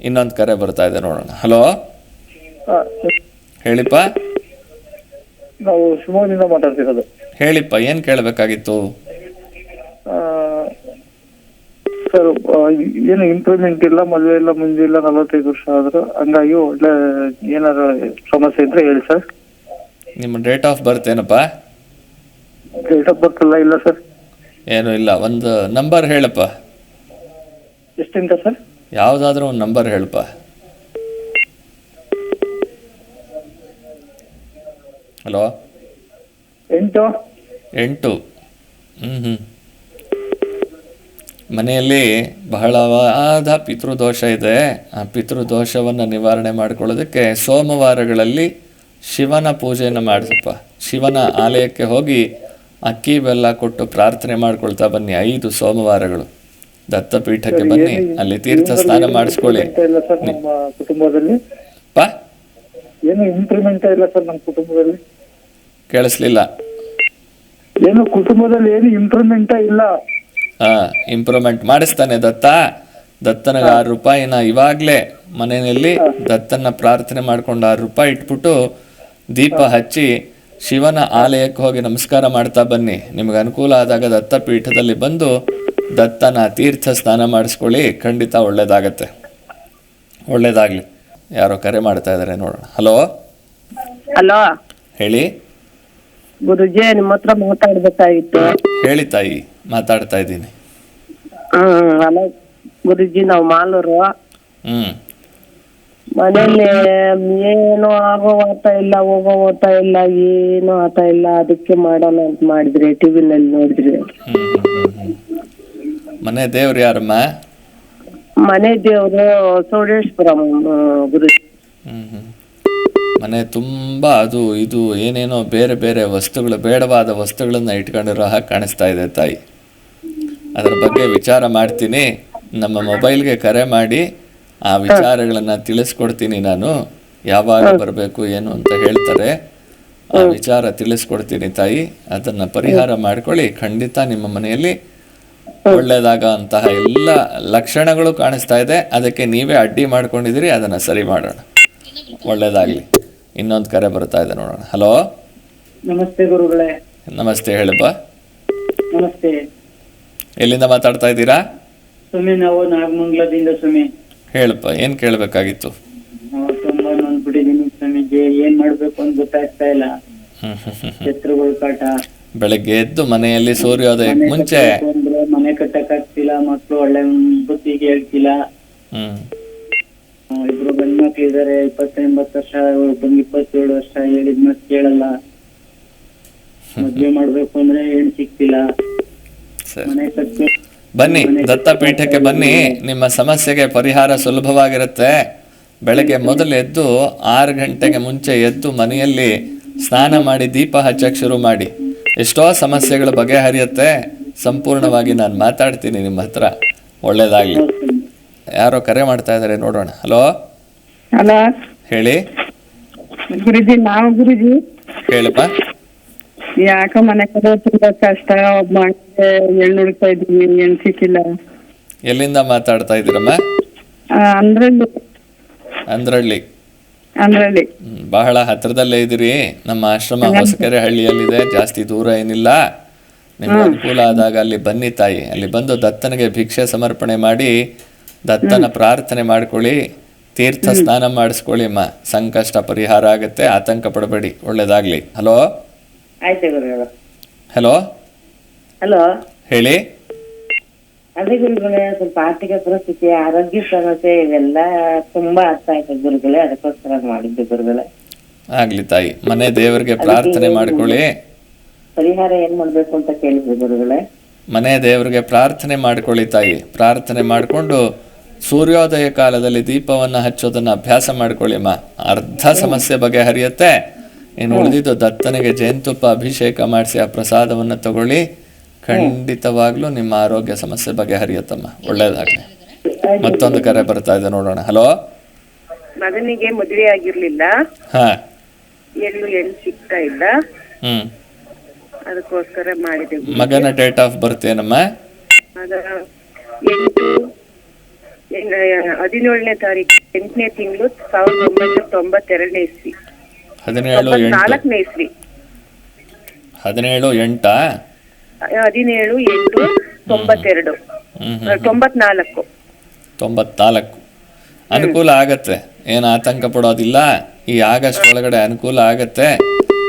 ಇನ್ನೊಂದು ಕರೆ ಬರ್ತಾ ಇದೆ ನೋಡೋಣ. ಹಲೋ ಹೇಳಿಪ್ಪ? ನಾವು ಶಿವಮೊಗ್ಗದಿಂದ ಮಾತಾಡ್ತಿರೋದು. ಹೇಳಿಪ್ಪ ಏನ್ ಕೇಳಬೇಕಾಗಿತ್ತು? ಸರ್ ಏನು ಇಂಪ್ರೂವ್ಮೆಂಟ್ ಇಲ್ಲ ಮದುವೆ ಇಲ್ಲ ಮುಂದೆ ಇಲ್ಲ ನಲವತ್ತೈದು ವರ್ಷ ಆದ್ರು ಹಂಗಾಗಿ ಒಳ್ಳೆ ಏನಾದ್ರು ಸಮಸ್ಯೆ ಇದ್ರೆ ಹೇಳಿ ಸರ್. ನಿಮ್ಮ ಡೇಟ್ ಆಫ್ ಬರ್ತ್ ಏನಪ್ಪ? ಡೇಟ್ ಆಫ್ ಬರ್ತ್ ಎಲ್ಲ ಇಲ್ಲ ಸರ್. ಏನೂ ಇಲ್ಲ ಒಂದು ನಂಬರ್ ಹೇಳಪ್ಪ. ಎಷ್ಟಿಂದ ಸರ್? ಯಾವುದಾದ್ರೂ ಒಂದು ನಂಬರ್ ಹೇಳಪ್ಪ ಹಲೋ ಎಂಟು? ಎಂಟು. ಹ್ಞೂ ಹ್ಞೂ ಮನೆಯಲ್ಲಿ ಬಹಳವಾದ ಪಿತೃದೋಷ ಇದೆ. ಆ ಪಿತೃದೋಷವನ್ನು ನಿವಾರಣೆ ಮಾಡಿಕೊಳ್ಳೋದಕ್ಕೆ ಸೋಮವಾರಗಳಲ್ಲಿ ಶಿವನ ಪೂಜೆಯನ್ನು ಮಾಡಿಸಪ್ಪ. ಶಿವನ ಆಲಯಕ್ಕೆ ಹೋಗಿ ಅಕ್ಕಿ ಬೆಲ್ಲ ಕೊಟ್ಟು ಪ್ರಾರ್ಥನೆ ಮಾಡ್ಕೊಳ್ತಾ ಬನ್ನಿ. ಐದು ಸೋಮವಾರಗಳು. ದತ್ತಪೀಠಕ್ಕೆ ಬನ್ನಿ ಅಲ್ಲಿ ತೀರ್ಥ ಸ್ನಾನ ಮಾಡಿಸ್ಕೊಳ್ಳಿ. ಇಲ್ಲ ಸರ್ ನಮ್ಮ ಕುಟುಂಬದಲ್ಲಿ? ಪ? ಏನು ಇಂಪ್ರೂವ್ಮೆಂಟ್ ಇಲ್ಲ ಸರ್ ನಮ್ಮ ಕುಟುಂಬದಲ್ಲಿ? ಕೇಳಿಸ್ಲಿಲ್ಲ. ಏನು ಕುಟುಂಬದಲ್ಲಿ ಏನು ಇಂಪ್ರೂವ್ಮೆಂಟ್ ಇಲ್ಲ? ಹಾ ಇಂಪ್ರೂವ್ಮೆಂಟ್ ಮಾಡಿಸ್ತಾನೆ ದತ್ತ. ದತ್ತನಿಗೆ ಆರು ರೂಪಾಯಿನ ಇವಾಗ್ಲೇ ಮನೆಯಲ್ಲಿ ದತ್ತನ ಪ್ರಾರ್ಥನೆ ಮಾಡ್ಕೊಂಡು ಆರು ರೂಪಾಯಿ ಇಟ್ಬಿಟ್ಟು ದೀಪ ಹಚ್ಚಿ ಶಿವನ ಆಲಯಕ್ಕೆ ಹೋಗಿ ನಮಸ್ಕಾರ ಮಾಡ್ತಾ ಬನ್ನಿ. ನಿಮಗೆ ಅನುಕೂಲ ಆದಾಗ ದತ್ತ ಪೀಠದಲ್ಲಿ ಬಂದು ದತ್ತನ ತೀರ್ಥ ಸ್ನಾನ ಮಾಡಿಸ್ಕೊಳ್ಳಿ ಖಂಡಿತ ಒಳ್ಳೇದಾಗತ್ತೆ. ಒಳ್ಳೇದಾಗ್ಲಿ. ಯಾರೋ ಕರೆ ಮಾಡ್ತಾ ಇದ್ದಾರೆ ನೋಡೋಣ. ಹಲೋ? ಹಲೋ? ಹೇಳಿ. ಗುರುಜಿ ನಿಮ್ಮ ಹತ್ರ ಮಾತಾಡ್ಬೇಕಾಗಿತ್ತು. ಹೇಳಿ ತಾಯಿ ಮಾತಾಡ್ತಾ ಇದ್ದೀನಿ. ಹ್ಮ್ ಹಲೋ. ಗುರುಜಿ ನಾವು ಮಾಲೂರು. ಹ್ಮ್. ಮನೇಲಿ ಏನು ಆಗೋ ಆತ ಇಲ್ಲ ಹೋಗೋ ಆತ ಇಲ್ಲ ಏನು ಆತ ಇಲ್ಲ ಅದಕ್ಕೆ ಮಾಡೋಣ ಅಂತ ಮಾಡಿದ್ರಿ ಟಿವಿನಲ್ಲಿ ನೋಡಿದ್ರಿ. ಮನೆ ದೇವ್ರು ಯಾರಮ್ಮ ಮನೆ ದೇವರು ಸೋಡೇಶ್ವರಂ ಗುರು. ಮನೆ ತುಂಬಾ ಅದು ಇದು ಏನೇನೋ ಬೇರೆ ಬೇರೆ ವಸ್ತುಗಳು ಬೇಡವಾದ ವಸ್ತುಗಳನ್ನ ಇಟ್ಕೊಂಡಿರೋ ಹಾಗೆ ಕಾಣಿಸ್ತಾ ಇದೆ ತಾಯಿ. ಅದರ ಬಗ್ಗೆ ವಿಚಾರ ಮಾಡ್ತೀನಿ. ನಮ್ಮ ಮೊಬೈಲ್ಗೆ ಕರೆ ಮಾಡಿ ಆ ವಿಚಾರಗಳನ್ನು ತಿಳಿಸ್ಕೊಡ್ತೀನಿ ನಾನು. ಯಾವಾಗ ಬರಬೇಕು ಏನು ಅಂತ ಹೇಳ್ತಾರೆ. ಆ ವಿಚಾರ ತಿಳಿಸ್ಕೊಡ್ತೀನಿ ತಾಯಿ. ಅದನ್ನ ಪರಿಹಾರ ಮಾಡ್ಕೊಳ್ಳಿ. ಖಂಡಿತ ನಿಮ್ಮ ಮನೆಯಲ್ಲಿ ಒಳ್ಳೇದಾಗ ಅಂತಹ ಎಲ್ಲ ಲಕ್ಷಣಗಳು ಕಾಣಿಸ್ತಾ ಇದೆ. ಅದಕ್ಕೆ ನೀವೇ ಅಡ್ಡಿ ಮಾಡ್ಕೊಂಡಿದ್ದೀರಿ ಅದನ್ನ ಸರಿ ಮಾಡೋಣ. ಒಳ್ಳೇದಾಗ್ಲಿ. ಇನ್ನೊಂದು ಕರೆ ಬರ್ತಾ ಇದೆ ನೋಡೋಣ. ಹಲೋ? ನಮಸ್ತೆ ಗುರುಗಳೇ. ನಮಸ್ತೆ ಹೇಳಪ್ಪ. ನಮಸ್ತೆ. ಎಲ್ಲಿಂದ ಮಾತಾಡ್ತಾ ಇದ್ದೀರಾ? ಸುಮ್ಮನೆ ನಾವು ನಾಗಮಂಗಲದಿಂದ ಸುಮ್ಮನೆ. ಹೇಳಪ್ಪ ಏನ್ ಕೇಳಬೇಕಾಗಿತ್ತು? ನಾವು ತುಂಬಾ ಸ್ವಾಮೀಜಿ ಏನ್ ಮಾಡ್ಬೇಕು ಅಂತ ಗೊತ್ತಾಗ್ತಾ ಇಲ್ಲ. ಶತ್ರುಗಳ ಕಾಟ. ಬೆಳಗ್ಗೆ ಎದ್ದು ಮನೆಯಲ್ಲಿ ಸೂರ್ಯೋದಯಕ್ಕೆ ಮುಂಚೆ ಅಂದ್ರೆ ಮನೆ ಕಟ್ಟಕ್ ಆಗ್ತಿಲ್ಲ ಮಕ್ಳು ಒಳ್ಳೆ ಬುದ್ಧಿಗೆ ಹೇಳ್ತಿಲ್ಲ. ಇಬ್ರು ಗಂಡ್ ಮಕ್ಳು ಇದಾರೆ ಇಪ್ಪತ್ತೆಂಬತ್ತು ವರ್ಷ ಒಬ್ಬಂಗ್ ಇಪ್ಪತ್ತೇಳು ವರ್ಷ ಹೇಳಿದ್ ಮತ್ ಕೇಳಲ್ಲ. ಮದ್ವೆ ಮಾಡ್ಬೇಕು ಅಂದ್ರೆ ಹೆಣ್ ಸಿಕ್ತಿಲ್ಲ ಮನೆ ಕಟ್ಬೇಕು. ಬನ್ನಿ ದತ್ತಪೀಠಕ್ಕೆ ಬನ್ನಿ. ನಿಮ್ಮ ಸಮಸ್ಯೆಗೆ ಪರಿಹಾರ ಸುಲಭವಾಗಿರುತ್ತೆ. ಬೆಳಗ್ಗೆ ಮೊದಲು ಎದ್ದು ಆರು ಗಂಟೆಗೆ ಮುಂಚೆ ಎದ್ದು ಮನೆಯಲ್ಲಿ ಸ್ನಾನ ಮಾಡಿ ದೀಪ ಹಚ್ಚಕ್ಕೆ ಶುರು ಮಾಡಿ. ಎಷ್ಟೋ ಸಮಸ್ಯೆಗಳು ಬಗೆಹರಿಯುತ್ತೆ. ಸಂಪೂರ್ಣವಾಗಿ ನಾನು ಮಾತಾಡ್ತೀನಿ ನಿಮ್ಮ ಹತ್ರ. ಒಳ್ಳೇದಾಗಲಿ. ಯಾರೋ ಕರೆ ಮಾಡ್ತಾ ಇದ್ದಾರೆ ನೋಡೋಣ. ಹಲೋ? ಹಲೋ? ಹೇಳಿ. ಗುರುಜಿ ನಾವು ಗುರುಜಿ. ಹೇಳಪ್ಪ. ಯಾಕೋ ಮನೆ ಕಡೆ ತುಂಬಾ ಕಷ್ಟ ಒಬ್ಬ ಮನೆಗೆ ಹೆಣ್ಣು ಹುಡುಕ್ತಾ ಇದೀವಿ ಹೆಣ್ ಸಿಕ್ಕಿಲ್ಲ. ಎಲ್ಲಿಂದ ಮಾತಾಡ್ತಾ ಇದ್ದೀರಮ್ಮ? ಆ, ಅಂದ್ರಳ್ಳಿ ಅಂದ್ರಲ್ಲಿ. ಹ್ಮ್, ಬಹಳ ಹತ್ರದಲ್ಲೇ ಇದ್ದೀರಿ. ನಮ್ಮ ಆಶ್ರಮ ಹೊಸಕೆರೆ ಹಳ್ಳಿಯಲ್ಲಿದೆ ಜಾಸ್ತಿ ದೂರ ಏನಿಲ್ಲ. ನಿಮ್ಗೆ ಅನುಕೂಲ ಆದಾಗ ಅಲ್ಲಿ ಬನ್ನಿ ತಾಯಿ. ಅಲ್ಲಿ ಬಂದು ದತ್ತನಿಗೆ ಭಿಕ್ಷೆ ಸಮರ್ಪಣೆ ಮಾಡಿ ದತ್ತನ ಪ್ರಾರ್ಥನೆ ಮಾಡ್ಕೊಳ್ಳಿ ತೀರ್ಥ ಸ್ನಾನ ಮಾಡಿಸ್ಕೊಳ್ಳಿ ಅಮ್ಮ. ಸಂಕಷ್ಟ ಪರಿಹಾರ ಆಗುತ್ತೆ ಆತಂಕ ಪಡಬೇಡಿ. ಒಳ್ಳೇದಾಗ್ಲಿ. ಹಲೋ? ಹಲೋ? ಹಲೋ? ಹೇಳಿ. ಅದೇ ಗುರುಗಳೇ ಸ್ವಲ್ಪ ಆರ್ಥಿಕ ಪರಿಸ್ಥಿತಿ ಆರೋಗ್ಯ ಸಮಸ್ಯೆ ಇವೆಲ್ಲ ತುಂಬಾ ಅರ್ಥ ಆಯ್ತು ಗುರುಗಳೇ. ಅದಕ್ಕೋಸ್ಕರ ಮಾಡಿದ್ದು ಗುರುಗಳೇ. ಆಗ್ಲಿ ತಾಯಿ. ಮನೆ ದೇವರಿಗೆ ಪ್ರಾರ್ಥನೆ ಮಾಡ್ಕೊಳ್ಳಿ. ಪರಿಹಾರ ಏನ್ ಮಾಡ್ಬೇಕು ಅಂತ ಕೇಳಿದ್ರು ಗುರುಗಳೇ? ಮನೆ ದೇವರಿಗೆ ಪ್ರಾರ್ಥನೆ ಮಾಡ್ಕೊಳ್ಳಿ ತಾಯಿ. ಪ್ರಾರ್ಥನೆ ಮಾಡಿಕೊಂಡು ಸೂರ್ಯೋದಯ ಕಾಲದಲ್ಲಿ ದೀಪವನ್ನು ಹಚ್ಚೋದನ್ನ ಅಭ್ಯಾಸ ಮಾಡ್ಕೊಳ್ಳಿ ಅಮ್ಮ ಅರ್ಧ ಸಮಸ್ಯೆ ಬಗೆಹರಿಯುತ್ತೆ. ಇನ್ನು ಉಳಿದಿದ್ದು ದತ್ತನಿಗೆ ಜೇನುತುಪ್ಪ ಅಭಿಷೇಕ ಮಾಡಿಸಿ ಆ ಪ್ರಸಾದವನ್ನು ತಗೊಳ್ಳಿ. ಖಂಡಿತವಾಗ್ಲೂ ನಿಮ್ಮ ಆರೋಗ್ಯ ಸಮಸ್ಯೆ ಬಗೆಹರಿಯುತ್ತಮ್ಮ. ಒಳ್ಳೇದಾಗಲಿ. ಮತ್ತೊಂದು ಕರೆ ಬರ್ತಾ ಇದೆ ನೋಡೋಣ. ಹಲೋ? ಮಗನಿಗೆ ಮದುವೆ ಆಗಿರ್ಲಿಲ್ಲ. ಹಾ. ಎಲ್ಲೂ ಎಲ್ಲಿ ಸಿಗ್ತಾ ಇಲ್ಲ. ಹ್ಮ್. ಅದಕ್ಕೋಸ್ಕರ ಮಾಡಿದೆ. ಮಗನ ಡೇಟ್ ಆಫ್ ಬರ್ತ್ ಏನಮ್ಮ? ಎಂಟು ಹದಿನೇಳನೇ ತಾರೀಕು ಎಂಟನೇ ತಿಂಗಳು ಸಾವಿರದ ಒಂಬೈನೂರ ತೊಂಬತ್ತೆರಡನೇ ಇಸ್ವಿ. ಹದಿನೇಳು ಎಂಟು. ನಾಲ್ಕನೇ ಇಸ್ವಿ. ಹದಿನೇಳು ಎಂಟಾ? ಹದಿನೇಳು ಎಂಟು ತೊಂಬತ್ತೆರಡು. ಹ್ಮ್ ಆ, ತೊಂಬತ್ನಾಲ್ಕು. ತೊಂಬತ್ನಾಲ್ಕು. ಅನುಕೂಲ ಆಗತ್ತೆ. ಏನು ಆತಂಕ ಪಡೋದಿಲ್ಲ. ಈ ಆಗಸ್ಟ್ ಒಳಗಡೆ ಅನುಕೂಲ ಆಗತ್ತೆ.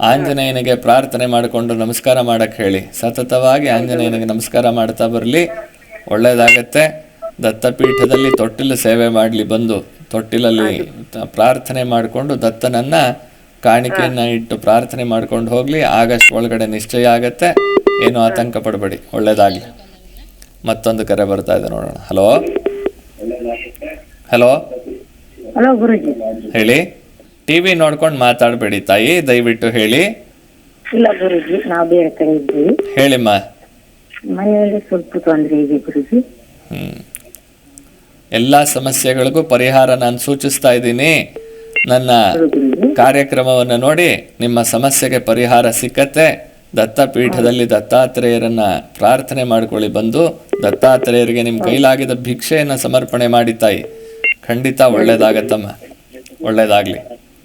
ಆಂಜನೇಯನಿಗೆ ಪ್ರಾರ್ಥನೆ ಮಾಡಿಕೊಂಡು ನಮಸ್ಕಾರ ಮಾಡಕ್ಕೆ ಹೇಳಿ. ಸತತವಾಗಿ ಆಂಜನೇಯನಿಗೆ ನಮಸ್ಕಾರ ಮಾಡ್ತಾ ಬರಲಿ. ಒಳ್ಳೆಯದಾಗತ್ತೆ ದತ್ತಪೀಠದಲ್ಲಿ ತೊಟ್ಟಿಲು ಸೇವೆ ಮಾಡಲಿ ಬಂದು. ತೊಟ್ಟಿಲಲ್ಲಿ ಪ್ರಾರ್ಥನೆ ಮಾಡಿಕೊಂಡು ದತ್ತನನ್ನ ಕಾಣಿಕೆಯನ್ನ ಇಟ್ಟು ಪ್ರಾರ್ಥನೆ ಮಾಡ್ಕೊಂಡು ಹೋಗ್ಲಿ. ಆಗಸ್ಟ್ ಒಳಗಡೆ ನಿಶ್ಚಯ ಆಗತ್ತೆ. ಏನು ಆತಂಕ ಪಡಬೇಡಿ. ಒಳ್ಳೇದಾಗ್ಲಿ. ಮತ್ತೊಂದು ಕರೆ ಬರ್ತಾ ಇದೆ ನೋಡೋಣ. ಹಲೋ? ಹಲೋ? ಹೇಳಿ. ಟಿ ವಿ ನೋಡ್ಕೊಂಡು ಮಾತಾಡಬೇಡಿ ತಾಯಿ ದಯವಿಟ್ಟು ಹೇಳಿ. ಇಲ್ಲ ಗುರುಜಿ ನಾವು ಬೇರೆ ಕಡೆ ಇದ್ದೀವಿ ಹೇಳಿಮ್ಮ ಮನೆಯಲ್ಲಿ ಸ್ವಲ್ಪ ತೊಂದರೆ ಇದೆ ಗುರುಜಿ. ಹ್ಮ್. ಎಲ್ಲ ಸಮಸ್ಯೆಗಳಿಗೂ ಪರಿಹಾರ ನಾನು ಸೂಚಿಸ್ತಾ ಇದ್ದೀನಿ. ನನ್ನ ಕಾರ್ಯಕ್ರಮವನ್ನು ನೋಡಿ ನಿಮ್ಮ ಸಮಸ್ಯೆಗೆ ಪರಿಹಾರ ಸಿಕ್ಕತ್ತೆ. ದತ್ತಪೀಠದಲ್ಲಿ ದತ್ತಾತ್ರೇಯರನ್ನ ಪ್ರಾರ್ಥನೆ ಮಾಡ್ಕೊಳ್ಳಿ ಬಂದು. ದತ್ತಾತ್ರೇಯರಿಗೆ ನಿಮ್ಮ ಕೈಲಾಗಿದ ಭಿಕ್ಷೆಯನ್ನು ಸಮರ್ಪಣೆ ಮಾಡಿ ತಾಯಿ. ಖಂಡಿತ ಒಳ್ಳೇದಾಗತ್ತಮ್ಮ. ಒಳ್ಳೇದಾಗ್ಲಿ.